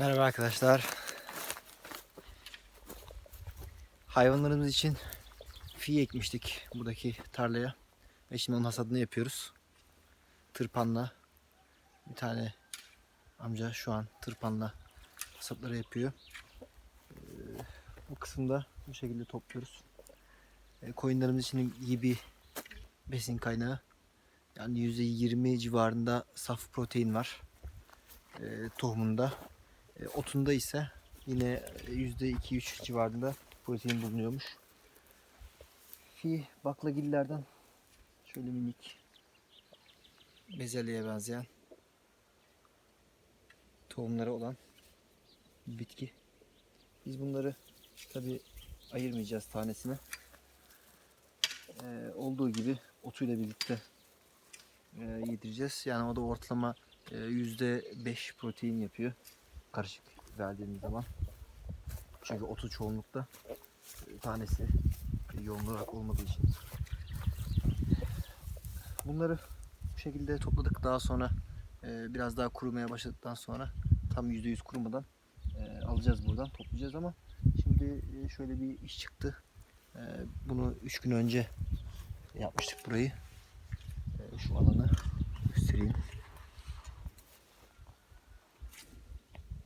Merhaba arkadaşlar. Hayvanlarımız için fi ekmiştik buradaki tarlaya. Ve şimdi onun hasadını yapıyoruz. Tırpanla. Bir tane amca şu an tırpanla hasatları yapıyor. Ee, bu kısımda bu şekilde topluyoruz. Ee, koyunlarımız için iyi bir besin kaynağı. Yani %20 civarında saf protein var. Ee, tohumunda. E, otunda ise yine %2-3 civarında protein bulunuyormuş. Fi baklagillerden şöyle minik bezelyeye benzeyen tohumları olan bitki. Biz bunları tabi ayırmayacağız tanesini. Ee, olduğu gibi otuyla birlikte e, yedireceğiz. Yani o da ortalama e, %5 protein yapıyor karışık verdiğimiz zaman. Çünkü otu çoğunlukta e, tanesi yoğun olarak olmadığı için. Bunları bu şekilde topladık. Daha sonra e, biraz daha kurumaya başladıktan sonra tam %100 kurumadan e, alacağız buradan toplayacağız ama şimdi şöyle bir iş çıktı. Bunu 3 gün önce yapmıştık burayı. Şu alanı göstereyim.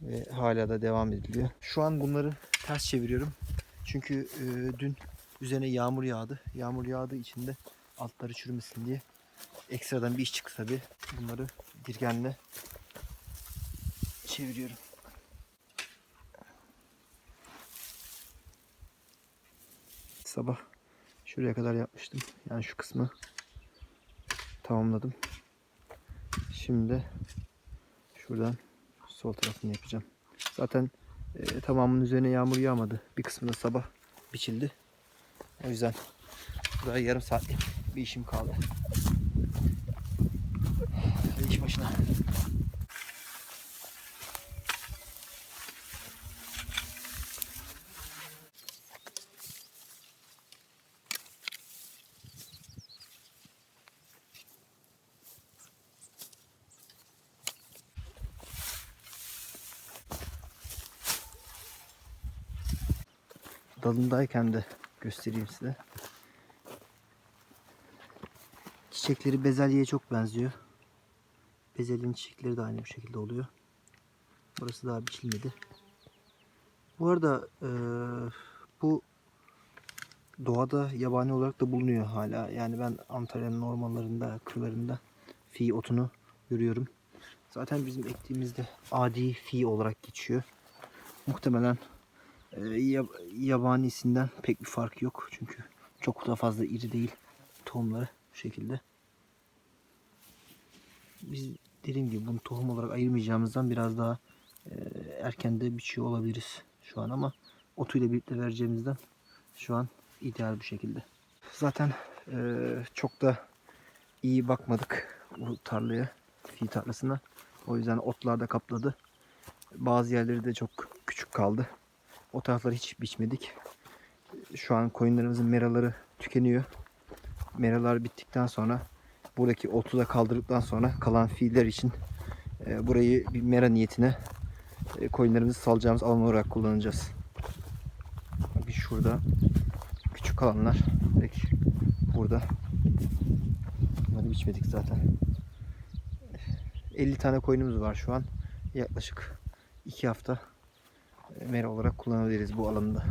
Ve hala da devam ediliyor. Şu an bunları ters çeviriyorum. Çünkü e, dün üzerine yağmur yağdı. Yağmur yağdığı için de altları çürümesin diye ekstradan bir iş çıktı tabi. Bunları dirgenle çeviriyorum. Sabah şuraya kadar yapmıştım. Yani şu kısmı tamamladım. Şimdi şuradan sol tarafını yapacağım. Zaten e, tamamının üzerine yağmur yağmadı. Bir kısmı da sabah biçildi. O yüzden burada yarım saatlik bir işim kaldı. Hadi iş başına. Dalındayken de göstereyim size. Çiçekleri bezelyeye çok benziyor. Bezelyenin çiçekleri de aynı bu şekilde oluyor. Burası daha biçilmedi. Bu arada eee, bu doğada yabani olarak da bulunuyor hala. Yani ben Antalya'nın ormanlarında, kırlarında fi otunu görüyorum. Zaten bizim ektiğimizde adi fi olarak geçiyor. Muhtemelen yabanisinden pek bir fark yok. Çünkü çok da fazla iri değil tohumları bu şekilde. Biz dediğim gibi bunu tohum olarak ayırmayacağımızdan biraz daha e, erken de biçiyor olabiliriz şu an ama otuyla birlikte vereceğimizden şu an ideal bir şekilde. Zaten e, çok da iyi bakmadık bu tarlaya, fi tarlasına. O yüzden otlar da kapladı. Bazı yerleri de çok küçük kaldı. O tarafları hiç biçmedik. Şu an koyunlarımızın meraları tükeniyor. Meralar bittikten sonra buradaki otu da kaldırdıktan sonra kalan fiiller için e, burayı bir mera niyetine e, koyunlarımızı salacağımız alan olarak kullanacağız. Bir şurada küçük alanlar direkt burada. Bunları biçmedik zaten. 50 tane koyunumuz var şu an. Yaklaşık 2 hafta mera olarak kullanabiliriz bu alanda.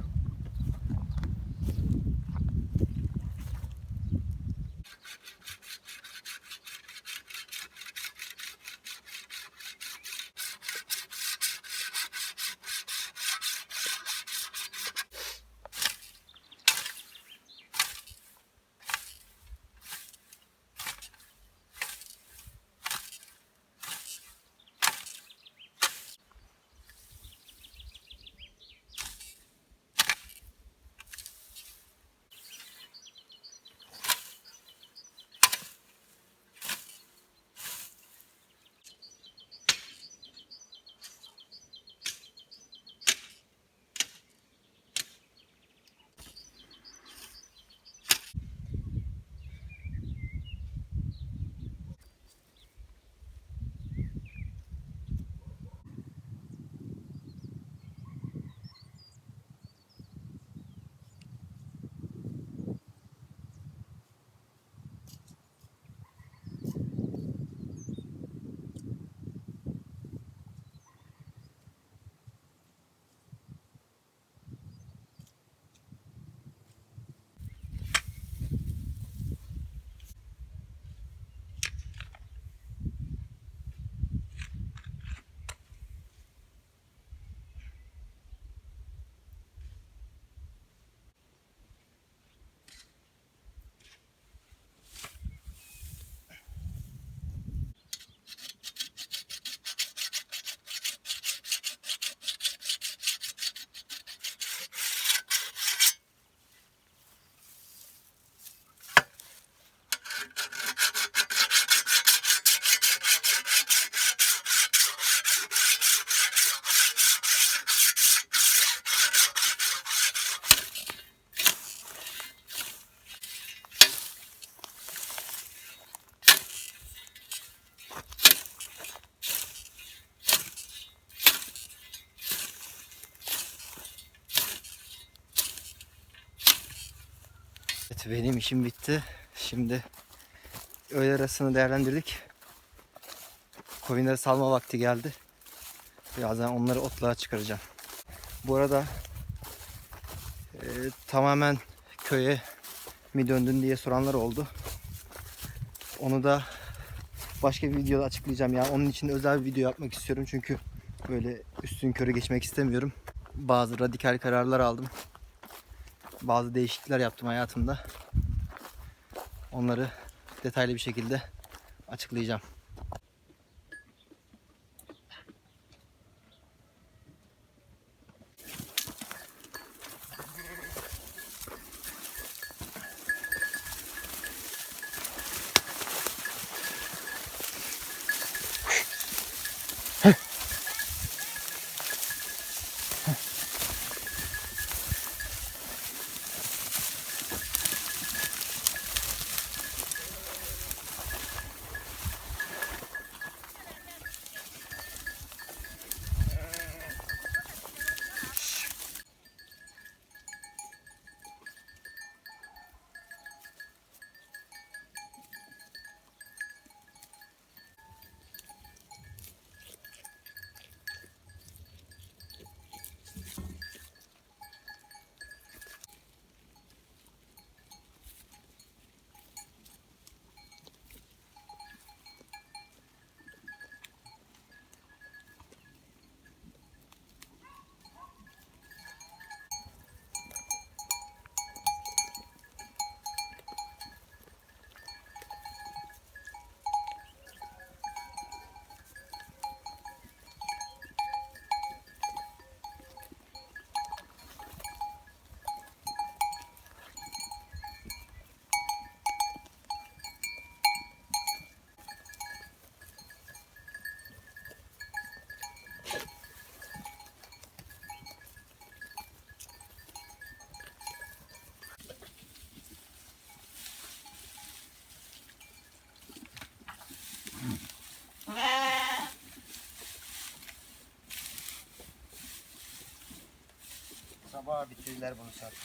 Evet benim işim bitti. Şimdi öğle arasını değerlendirdik. Koyunları salma vakti geldi. Birazdan onları otluğa çıkaracağım. Bu arada e, tamamen köye mi döndün diye soranlar oldu. Onu da başka bir videoda açıklayacağım. Yani onun için özel bir video yapmak istiyorum. Çünkü böyle üstün körü geçmek istemiyorum. Bazı radikal kararlar aldım. Bazı değişiklikler yaptım hayatımda. Onları detaylı bir şekilde açıklayacağım. Sabah bitirdiler bunu zaten.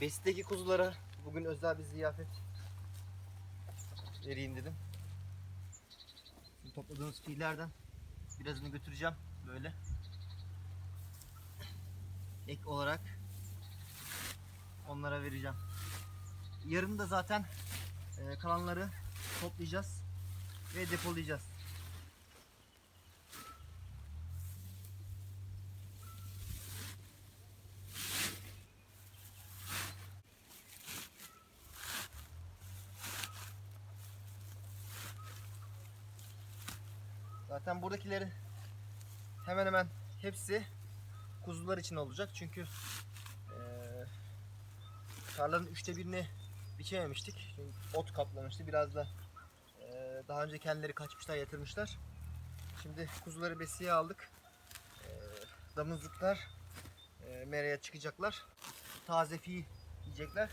Besteki kuzulara bugün özel bir ziyafet vereyim dedim. Şimdi topladığımız fiillerden birazını götüreceğim böyle. Ek olarak onlara vereceğim. Yarın da zaten e, kalanları toplayacağız ve depolayacağız. Zaten buradakileri hemen hemen hepsi kuzular için olacak. Çünkü eee tarlanın üçte birini biçememiştik. Çünkü ot kaplamıştı. Biraz da eee, daha önce kendileri kaçmışlar, yatırmışlar. Şimdi kuzuları besiye aldık. Eee damızlıklar eee meraya çıkacaklar. Taze fi yiyecekler.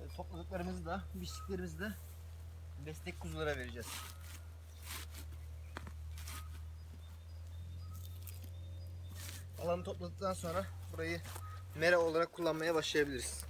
Eee, topladıklarımızı da, biçtiklerimizi de destek kuzulara vereceğiz. Alanı topladıktan sonra burayı mera olarak kullanmaya başlayabiliriz.